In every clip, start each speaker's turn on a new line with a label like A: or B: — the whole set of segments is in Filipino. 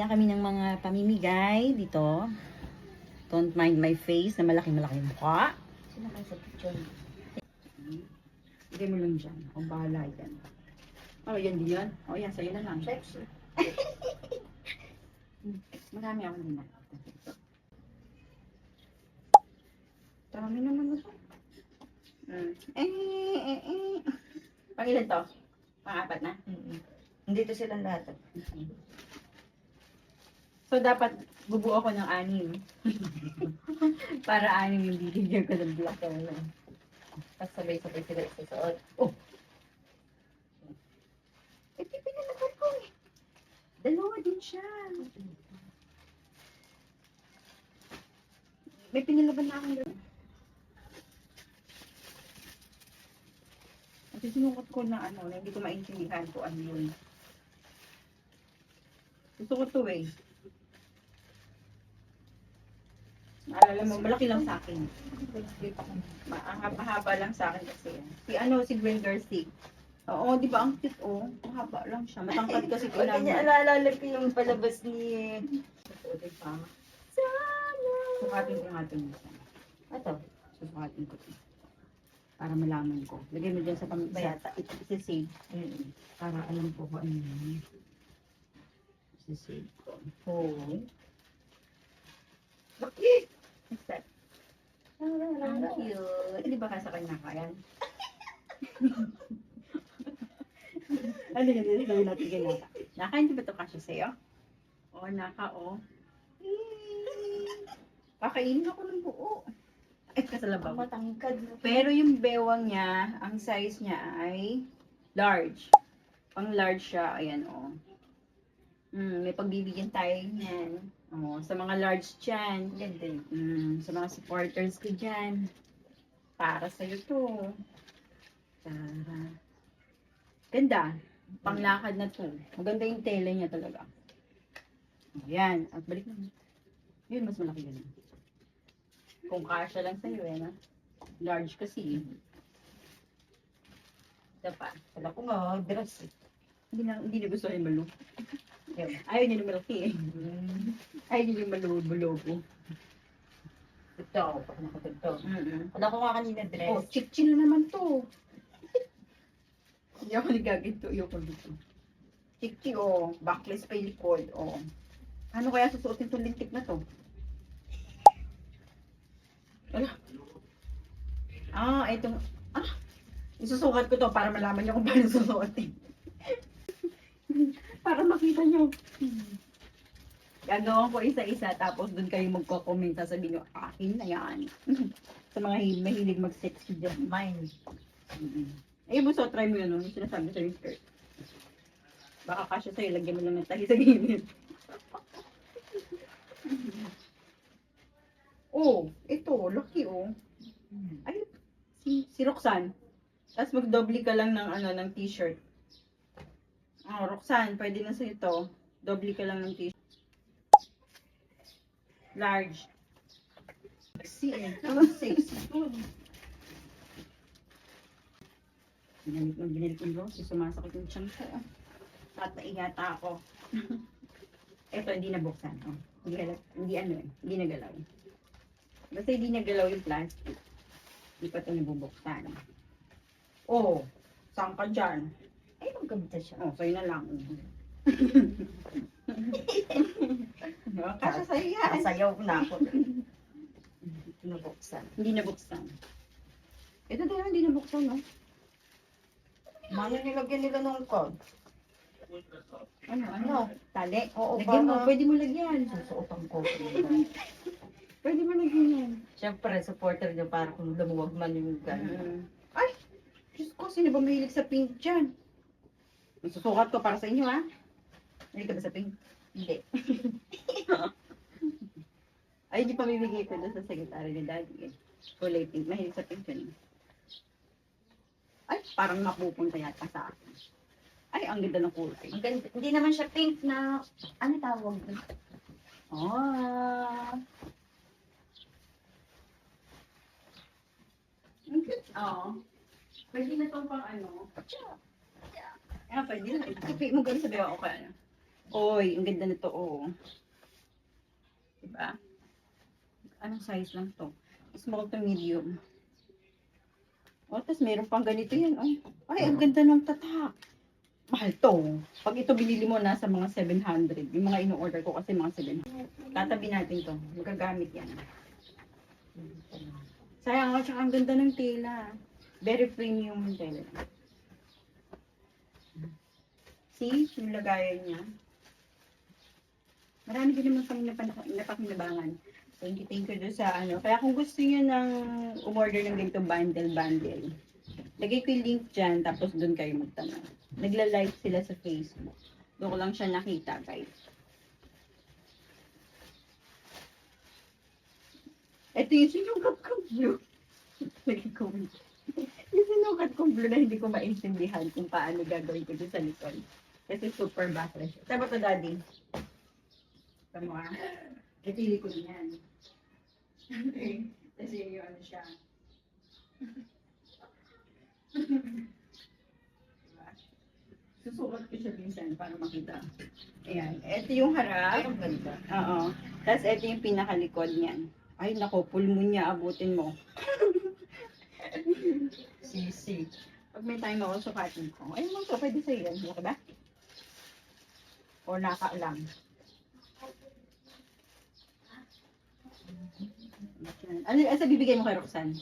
A: na kami ng mga pamimigay dito. Don't mind my face na malaki-malaki mukha.
B: Sino kayo sa picture?
A: Bigay mo lang dyan. Akong bahala yan. Oh, yan din yan. Oh, yan. Sa'yo na lang.
B: Sexy.
A: Marami ako din. Dami naman ito. Mm. Eh, eh, eh. Pang ilan to? Pang-apat na?
B: Mm-mm. Nandito silang lahat.
A: So, dapat bubuo ako ng anim. Para anim yung bibigyan ko ng black ano.
B: Tapos sabay-sabay sila isusuot.
A: Eh, di pinalakad ko eh. Dalawa din siya. May pinilaban na akong dalawa. Kasi sinukot ko na ano, na hindi ko maintindihan ko ano yun. Gusto ko to eh. Naalala mo, malaki lang sa akin. Ang haba-haba lang sa akin kasi. Si ano, si Gwen Garcia. Oo, di ba? Ang cute, oh. Mahaba lang siya. Matangkad kasi ko lang.
B: alaalala ko yung palabas ni...
A: Oo, di ba? Sana! Sukatin ko nga ito.
B: Ito.
A: Susukatin ko ito. Para malaman ko. Lagay mo dyan sa pang
B: Bayata.
A: Isi-save. Para alam ko kung ano yun. Isi-save ko.
B: Oh.
A: What's that? Ang cute. Di ba ka sa kanya kayan? ano yun? Dito gawin natin ganyan. Naka, hindi ba ito kasya sa'yo? Oo, naka, oh. Kakainin ako ng buo. Ay, kasalabaw.
B: Ang matangkad.
A: Pero yung bewang niya, ang size niya ay large. Pang large siya, ayan oh. Mm, may pagbibigyan tayo niyan. Oh, sa mga large dyan.
B: Yan din.
A: Mm, sa mga supporters ko dyan. Para sa'yo to. Tara. Ganda. Panglakad na to. Maganda yung tela niya talaga. Ayan. At balik na. Yun, mas malaki ganun. Kung kasha lang sa'yo, eh, na? Large kasi. eh. Ito pa.
B: Kala ko nga, dress eh.
A: Hindi na, hindi na gusto yung malo. Ayaw niya ng malaki eh.
B: Mm.
A: Ayaw niya yung malubo-lobo.
B: Ito, pag nakatagto.
A: Mm-mm.
B: Kala ko nga kanina
A: Oh,
B: dress.
A: chick-chick na naman to. Hindi ako nagaginto. Ayoko dito. Chick-chick, oh. Backless pa yung likod, oh. Ano kaya susuotin itong lintik na to? Ala. Ah, itong... Ah! Isusukat ko to para malaman niyo kung paano susuotin. para makita niyo. Gagawin ko isa-isa tapos doon kayo magko-comment sasabihin niyo, akin na yan. Sa mga hi- mahilig mag-sexy dyan.
B: Mine.
A: Mm-hmm. Eh, buso, try mo yun, no? Yung sinasabi sa skirt. Baka kasya sa'yo, lagyan mo lang ng tahi sa gilid. oh, ito, lucky, oh. Ay, si, si Roxanne. Tapos magdoble ka lang ng, ano, ng t-shirt. Oh, Roxanne, pwede na sa ito. Doble ka lang ng t-shirt. Large. Sexy, eh. Sexy? Ginamit mo, ginamit mo, Rose. Sumasakit yung tiyan ko. Tatai yata ako. Ito, hindi nabuksan. Oh. Hindi, hindi ano eh. Hindi nagalaw. Basta hindi nagalaw yung plastic. Hindi pa ito nabubuksan. Oh, saan ka dyan?
B: Ay, magkabita siya.
A: Oh, sa'yo na lang. Kasya sa'yo yan.
B: Nasayaw ko na ako. Pinabuksan.
A: Hindi nabuksan. Ito din, hindi nabuksan, no?
B: Mano nilagyan nila ng?
A: Ano, ano?
B: Ano?
A: Tali.
B: Oo,
A: Lagyan mo,
B: para-
A: pwede mo lagyan.
B: Susuotan ko.
A: Pwede mo lagyan yan.
B: Siyempre, supporter niya para kung lumuwag man yung gano'n.
A: Mm. Ay! Diyos ko, sino ba mahilig sa pink dyan? Susukat ko para sa inyo, ha? Mahilig ka ba sa pink?
B: Hindi.
A: Ay, di pa bibigay ko doon sa secretary ni Daddy. Eh. Kulay pink. Mahilig sa pink yun. Ay, parang napupunta yata sa akin. Ay, ang ganda ng kulay.
B: Ang ganda. Hindi naman siya pink na, ano tawag doon?
A: Ah. Ang cute. Oo. Pwede na itong pang ano. Ah, pwede na. Itupi mo ganun sa bewa o kaya. Oy, ang ganda nito, oh. Diba? Anong size lang to? Small to medium. Oh, tapos meron pang ganito yan. Ay, ay ang ganda ng tatak. Mahal to. Pag ito binili mo, nasa mga 700. Yung mga ino-order ko kasi mga 700. Tatabi natin to. Magagamit yan. Sayang, at saka ang ganda ng tela. Very premium yung tela. See, yung lagayan niya. Marami din naman kami napakinabangan. Thank you, thank you doon sa ano. Kaya kung gusto niyo ng umorder ng ganito bundle-bundle, lagay ko yung link dyan, tapos doon kayo magtanong. Nagla-live sila sa Facebook. Doon ko lang siya nakita, guys. Ito yung sinukat kong blue. Ko yung sinukat kong blue na hindi ko maintindihan kung paano gagawin ko doon sa likod. Kasi super basa siya. Tama to, daddy? Tama ah. Ito yung likod niyan. Okay. Kasi yung ano siya. Diba? Susukat ko siya minsan para makita. Ayan. Ito yung
B: Ay,
A: harap.
B: ang ganda.
A: Oo. Tapos ito yung pinakalikod niyan. Ay, nako, pulmonya abutin mo.
B: Sisi.
A: Pag may time ako, sukatin ko. Ayun mo to, pwede sa'yo yan. Okay ba? O naka lang. Ano, ano sa bibigay mo kay Roxanne?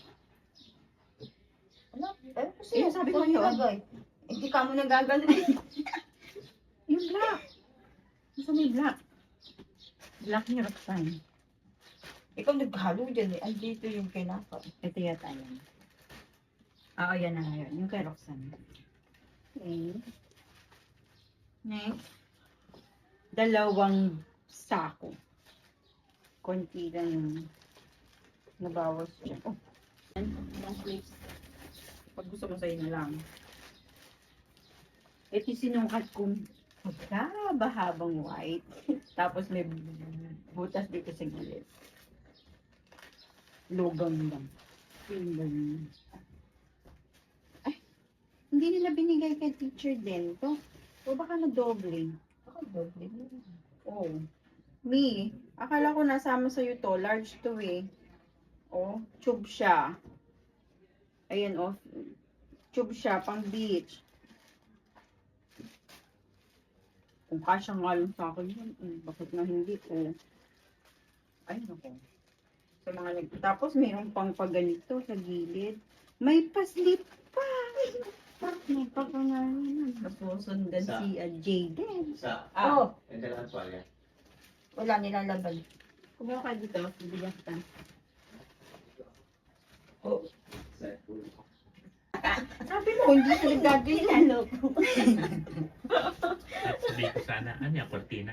B: Ano? Eh, kasi
A: Eh, sabi ko yun.
B: nilagay. Hindi ka mo nagagalit.
A: Yung black. Mo yung black? Black ni Roxanne.
B: Ikaw naghalo dyan eh. Andito yung kinaka.
A: Ito yata yan. Oo, yan na nga yun. Yung kay Roxanne. Okay. Next. Dalawang sako. Konti lang yung nabawas dyan. Oh. Yan. Yung sleeves. Pag gusto mo sa'yo na lang. Ito yung sinukat kong magkabahabang white. Tapos may butas dito sa gilid. Logang lang. Ganun. Ay, hindi nila binigay kay teacher din to. O baka na doble. Oh. Me, akala ko nasama sa'yo to. Large to eh. Oh, tube siya. Ayan oh. Tube siya, pang beach. Kung kasya nga lang sa akin yun, eh, bakit na hindi ko? Ay, nako. Sa mga nag... Tapos mayroon pang paganito sa gilid. May paslip pa! May papangalan. Nasusundan
C: Sa-
A: si uh, Jaden.
C: Sa,
A: Ah,
B: Oh,
C: yung dalawang tuwalya.
B: wala nilalaban.
A: kumuha ka dito. Bibigyan kita.
B: Oh,
C: Sa.
A: Sabi mo, hindi ka nagagawin. Ano ko?
D: Sabi ko sana, ano yung cortina?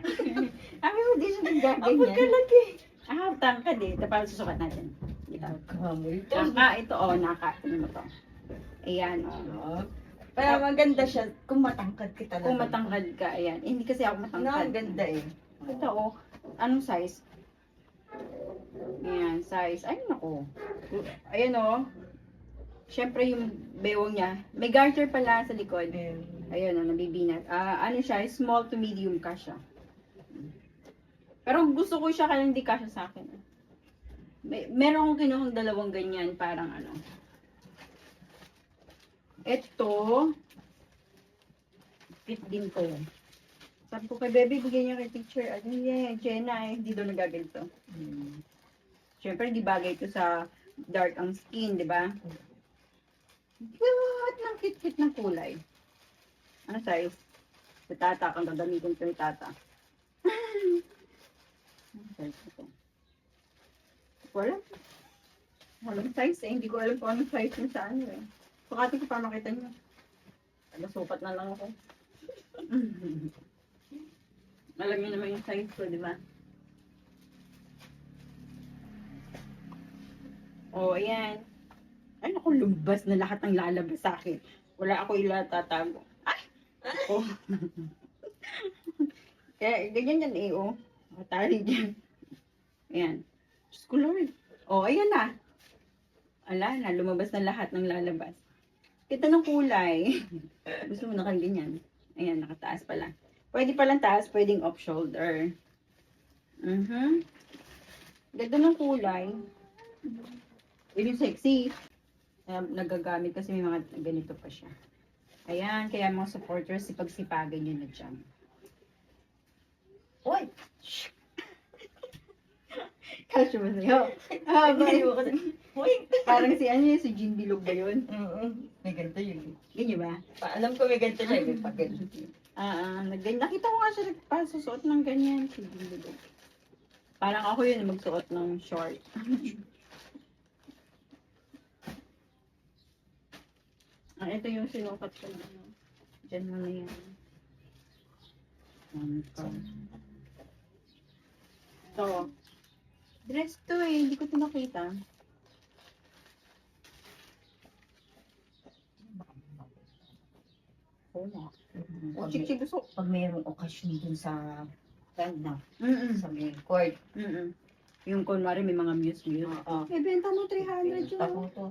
A: Sabi mo, hindi siya nagagawin.
B: Abot ka lagi.
A: Ah, tangkad eh. Ito para susukat natin. Ito.
B: Kamoy to.
A: Ah, ito oh, naka. Ano mo to? Ayan oh.
B: Kaya maganda siya kung matangkad ka talaga.
A: Kung matangkad ka, ayan. Eh, hindi kasi ako
B: No,
A: matangkad.
B: ang ganda eh.
A: Ito oh. Anong size? Ayan, size. Ay, nako. Ayan oh. Siyempre yung bewang niya. May garter pala sa likod. Ayun, oh, nabibinat. Ah, ano siya, small to medium ka siya. Pero gusto ko siya kaya hindi kasya sa akin. May, meron akong kinuhang dalawang ganyan, parang ano. Ito, fit din to. Sabi ko kay baby, bigyan niya kay teacher. Ano yeah, Jenna, eh, hindi daw nagaganito. Hmm. Siyempre, di bagay ito sa dark ang skin, di ba? Cute ng cute-cute ng kulay. Ano size? Sa tata, kang gagamitin ko yung tata. Ano size ito? Wala. Walang size eh. Hindi ko alam kung anong size niya sa ano eh. Sukati ko para makita niyo. Nagasukat na lang ako. alam niyo naman yung size ko, di ba? Oh, ayan. Ay, naku, lumbas na lahat ng lalabas sa akin. Wala ako ilatatago. Ay! Oh. Kaya, ganyan yan eh, oh. Matali dyan. Ayan. Diyos ko, Lord. Oh, ayan na. Ala na, lumabas na lahat ng lalabas. Kita ng kulay. Gusto mo na kang ganyan. Ayan, nakataas pala. Pwede palang taas, pwedeng off shoulder. Mhm. Ganda ng kulay. Yung sexy. Kaya nagagamit kasi may mga ganito pa siya. Ayan, kaya mga supporters, ipagsipagan nyo na dyan.
B: Uy!
A: Kasya ba sa'yo? Ah, ba?
B: Uy!
A: Parang si ano yun, si Jean Bilog ba yun?
B: Oo. May ganito yun.
A: Ganyan ba?
B: Pa, alam ko may ganito siya. May pag ganito.
A: Ah, ah, nag- nakita ko nga siya nagpasusuot ng ganyan, si Jean Bilog. Parang ako yun, magsuot ng short. ah, ito yung sinukat ko na ano. Diyan mo na yan. Ito. Ito. Dress to eh, hindi ko ito nakita.
B: Oo nga. Pag,
A: chik
B: may,
A: gusto.
B: pag mayroong okasyon dun sa band na,
A: Mm-mm.
B: sa main court.
A: Mm-mm. Yung kunwari may mga muse-muse.
B: Oo.
A: Eh, benta mo 300 yun.
B: Ako to.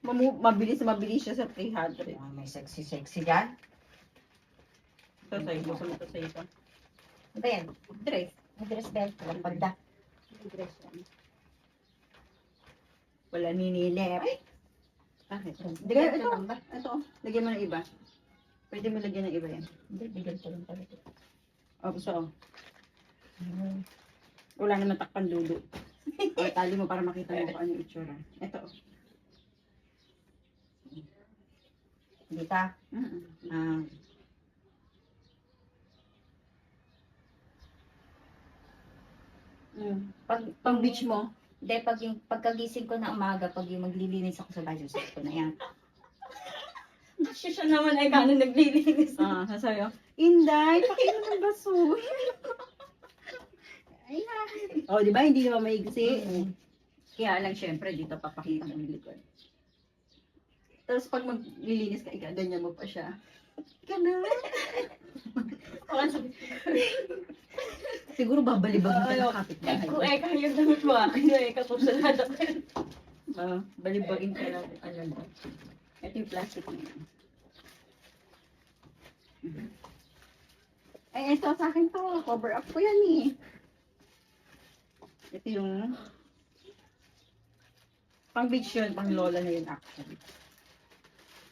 A: Mamu- mabilis na mabilis siya sa 300.
B: Ah, may sexy-sexy dyan.
A: Ito sa'yo, gusto mo ito sa'yo ito.
B: Ano ba yan?
A: Dress.
B: May dress belt. Walang pagda.
A: Dress yan. Wala ninilip.
B: Ay!
A: Bakit? Ito.
B: lang ba?
A: Ito, lagyan mo ng iba. Pwede mo lagyan ng iba yan.
B: Hindi, bigyan ko lang pala ito.
A: O, gusto.
B: Hmm.
A: Wala naman takpan dulo. o, tali mo para makita mo kung ano yung itsura. Ito.
B: Hindi ta.
A: Mm-mm.
B: Ah,
A: Mm.
B: pag,
A: Pang beach mo.
B: Hindi, pag yung pagkagising ko na umaga, pag yung maglilinis ako sa bahay, ko na yan. Kasi siya naman ay gano'n naglilinis.
A: Ah, sasabi ko, Inday, pakiinom ng baso. Ayan. O, di ba? Hindi naman maigsi.
B: Mm.
A: Kaya lang, syempre, dito papakita ng likod. Tapos pag maglilinis ka, ika, ganyan mo pa siya. Ganun. Siguro babalibag mo
B: Ano,
A: ka ng kapitbahay.
B: Kung eka yung damit mo, akin kung saan ako.
A: Ah, balibagin ka lang. Ano ba? Ito yung plastic na yun. Ay, ito sa akin to. Cover up ko yan eh. Ito yung pang beach yun, pang lola na yun actually.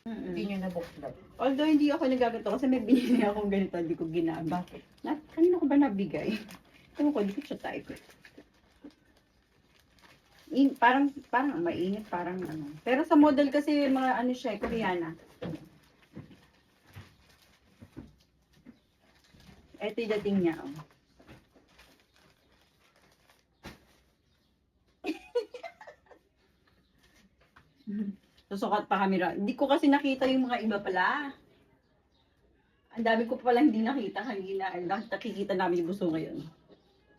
A: Mm-mm.
B: Hindi nyo nabuklat.
A: Although hindi ako nagaganto kasi may binili akong ganito, hindi ko ginamit.
B: Bakit?
A: Na, kanina ko ba nabigay? Ewan ko, hindi ko siya type. In, parang, parang mainit, parang ano. Pero sa model kasi, mga ano siya, eh, Koreana. Ito yung dating niya, oh. Susukat pa kami ra. Hindi ko kasi nakita yung mga iba pala. Ang dami ko pala hindi nakita kanina. Nakikita namin yung gusto ngayon.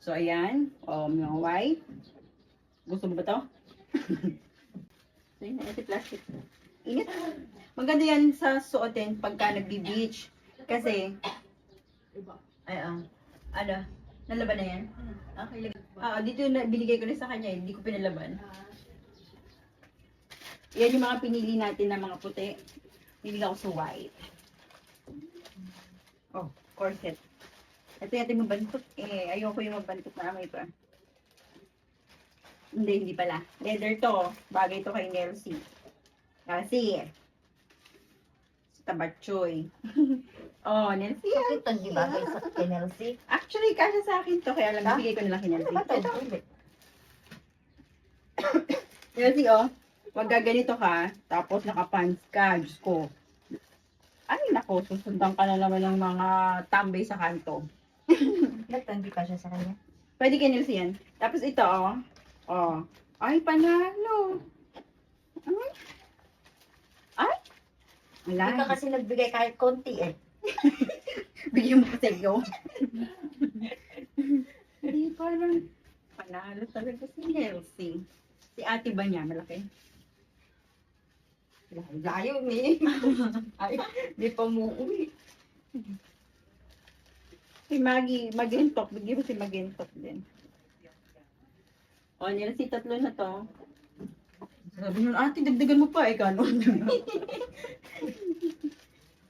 A: So, ayan. O, mga white. Gusto mo ba to? so, yun, ito plastic. Init. Maganda yan sa suotin pagka nagbi-beach. Kasi, ay, ah, ano, nalaban na yan? Okay, lang. Ah, dito na- binigay ko rin sa kanya, eh. hindi ko pinalaban. Yan yung mga pinili natin na mga puti. Pinili ako sa white. Oh, corset. Ito yung ating mabantot. Eh, ayoko yung mabantot na amoy pa. Hindi, hindi pala. Leather to. Bagay to kay Nelsie. Kasi, sa tabatchoy. oh, Nelsie. ah.
B: Bakit ang di bagay sa NLC?
A: Actually, kasya sa akin to. Kaya lang,
B: Ha?
A: bibigay ko na lang kay
B: Ano
A: Nelsie.
B: ba ito?
A: Ito. Nelsie, oh. Wag gaganito ka, tapos nakapants ka. Diyos ko. Ay, nako, susundan ka na naman ng mga tambay sa kanto.
B: Ba't hindi pa siya sa kanya?
A: Pwede kay Nelsie yan. Tapos ito, oh. Oh. Ay, panalo. Ay. Ay. Wala.
B: Hindi ka kasi nagbigay kahit konti eh.
A: Bigyan mo kasi ako. Hindi, parang panalo talaga si Nelsie. Si ate ba niya, malaki?
B: Layo ni. Ay, di pa mo uwi.
A: Si Maggie, Magintok. Bigyan mo si Magintok din. O, Nelsie, tatlo na to. Sabi nun, ate, dagdagan mo pa eh, kanon.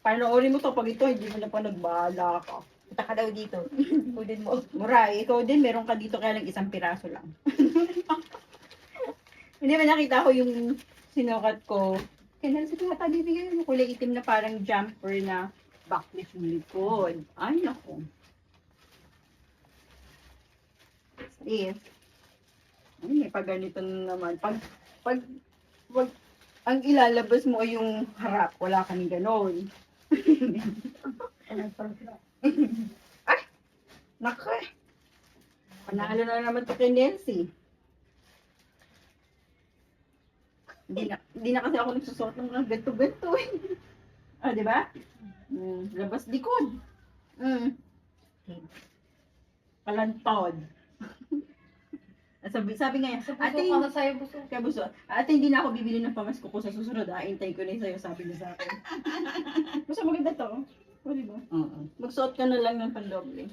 A: Panoorin mo to pag ito, hindi mo na pa nagbala ka.
B: Punta ka daw dito. Kunin mo.
A: Mura, ikaw din, meron ka dito kaya lang isang piraso lang. Hindi ba nakita ko yung sinukat ko? Kaya nasa tingata bibigyan yung kulay itim na parang jumper na backless yung likod. Ay, naku. Yes. Ay, may pag ganito na naman. Pag, pag, pag, ang ilalabas mo ay yung harap, wala kang ganon. Ay! Naku eh. Panalo na naman to kay Nancy. Hindi na, hindi na kasi ako nagsusot ng ganto-ganto eh. Ah, di ba? Mm, labas likod. Mm. Palantod. sabi, sabi nga yan, ate,
B: Para sa'yo, buso.
A: kaya buso, ate, hindi na ako bibili ng pamasko ko sa susunod, ah. Intay ko na yung sa'yo, sabi niya sa akin. Basta maganda to. O, di ba?
B: Oo.
A: Magsuot ka na lang ng pandoble.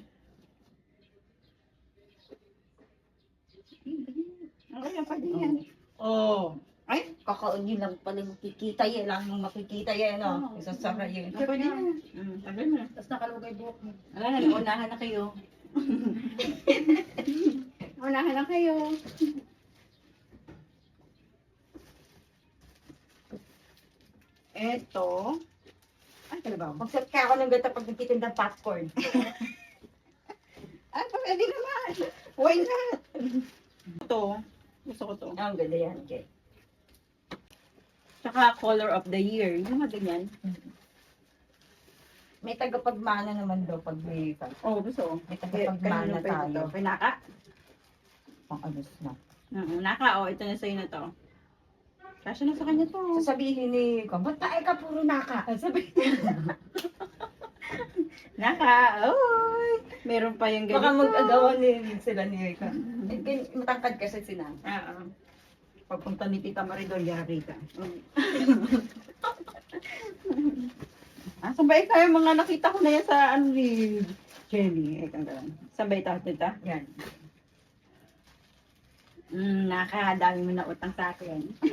A: Okay, yan, pwede yan. Oh. Ay,
B: Kakaon lang pala makikita yan. Lang yung makikita yan, no?
A: Oo.
B: Isasara yun.
A: ah, pwede yan. Mm, tagal mo na.
B: Tapos nakalugay buhok mo.
A: Wala na, naunahan na kayo. Naunahan na kayo. Eto. Ay, kalabaw.
B: Mag-set ka ako ng gata pag nagtitinda ng popcorn.
A: Ay, pwede naman. Why not? Ito. Gusto ko to.
B: Ah, Ang ganda yan, Kay.
A: Tsaka color of the year. Yung mga ganyan.
B: May tagapagmana naman daw pag may
A: Oh, gusto.
B: may tagapagmana tayo.
A: Pinaka?
B: Pang ano na.
A: Oo, naka. Oh, ito na sa'yo na to. Kasya na sa kanya to.
B: Sasabihin ni ko, ba't tayo ka puro naka?
A: Sabi. naka. Oy. Meron pa yung ganito.
B: Baka mag-agawan ni sila ni Erika. Eh, Matangkad kasi si Nan.
A: Oo. Pagpunta ni Tita Maridol, yari ka. ah, sabay kayo mga nakita ko na yan sa ano ni Jenny. Eh, kang ganun. Sabay tayo, Tita.
B: Yan.
A: Mm, nakakadami mo na utang sa akin.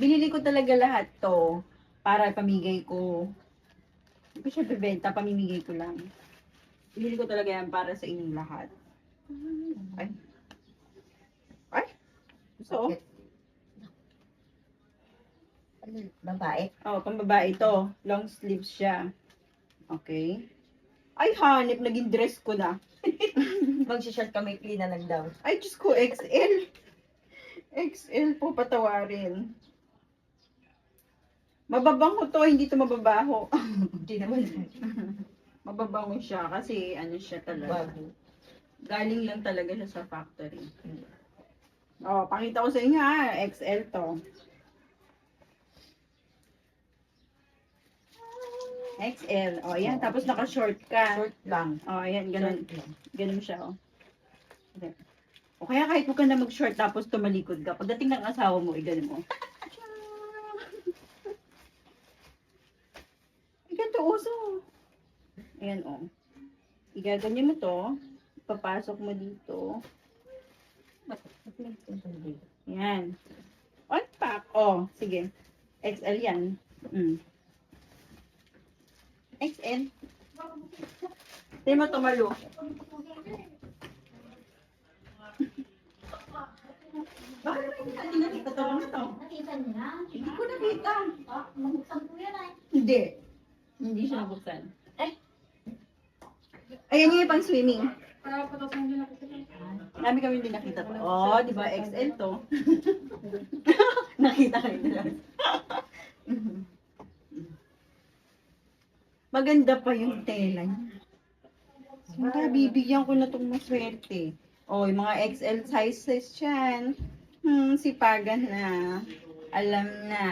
A: Binili ko talaga lahat to para pamigay ko. Hindi ko siya bebenta, pamimigay ko lang. Binili ko talaga yan para sa inyong lahat. Ay. Ay. So,
B: Bakit? Ano, Babae?
A: oh, pambabae ito. Long sleeves siya. Okay. Ay, hanip, naging dress ko na.
B: Mag-short kami, clean na lang daw.
A: Ay, Diyos ko, XL. XL po patawarin. Mababango to, hindi to mababaho.
B: Hindi naman.
A: Mababango siya kasi ano siya talaga.
B: Bago.
A: Galing lang talaga siya sa factory. Oh, pakita ko sa inyo ha, XL to. XL. Oh, yan. Tapos naka-short ka.
B: Short lang.
A: Oh, yan. Ganun,
B: Short lang.
A: ganun siya, oh. Okay. O kaya kahit huwag ka na mag-short tapos tumalikod ka. Pagdating ng asawa mo, eh, ganun mo. Ay, ganito uso. Ayan, oh. Igaganyan mo to. Papasok mo dito. Yan. On pack. Oh, sige. XL yan. Mm. XL. Hindi mo tumalo. Bakit naman hindi nakita to? Ano to?
E: Nakita niyo na?
A: Hindi ko nakita.
E: Ah, nabuksan po yan ay.
A: Hindi. Hindi siya nabuksan.
E: Eh?
A: Ayan yung pang swimming.
E: Para patasin niyo na po sila.
A: Marami kami hindi nakita to. Oh, di ba? XL to. nakita kayo nila. Maganda pa yung tela niya. Saka bibigyan ko na itong maswerte. Oh, yung mga XL sizes yan. Hmm, sipagan na. Alam na.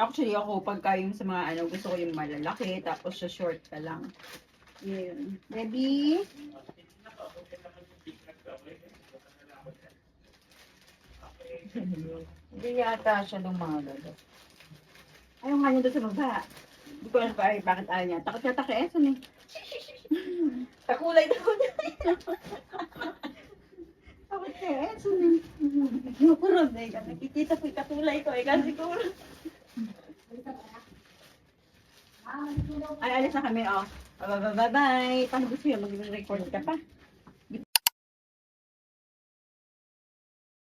A: Actually, ako, pagka yung sa mga ano, gusto ko yung malalaki, tapos sa short ka lang. Yun. Ready?
B: Hindi yata siya lumalo.
A: Ayaw nga niya doon sa baba. Hindi ko alam pa, ay, bakit ayaw niya. Takot yata kay Eson eh.
B: Kakulay daw niya.
A: Takot kay Eson eh. Nakurod eh. Nakikita ko yung katulay ko eh. Kasi ko.
E: Magtulog.
A: Ay, alis na kami, oh. Bye-bye. Paano gusto yun? Mag-record ka pa?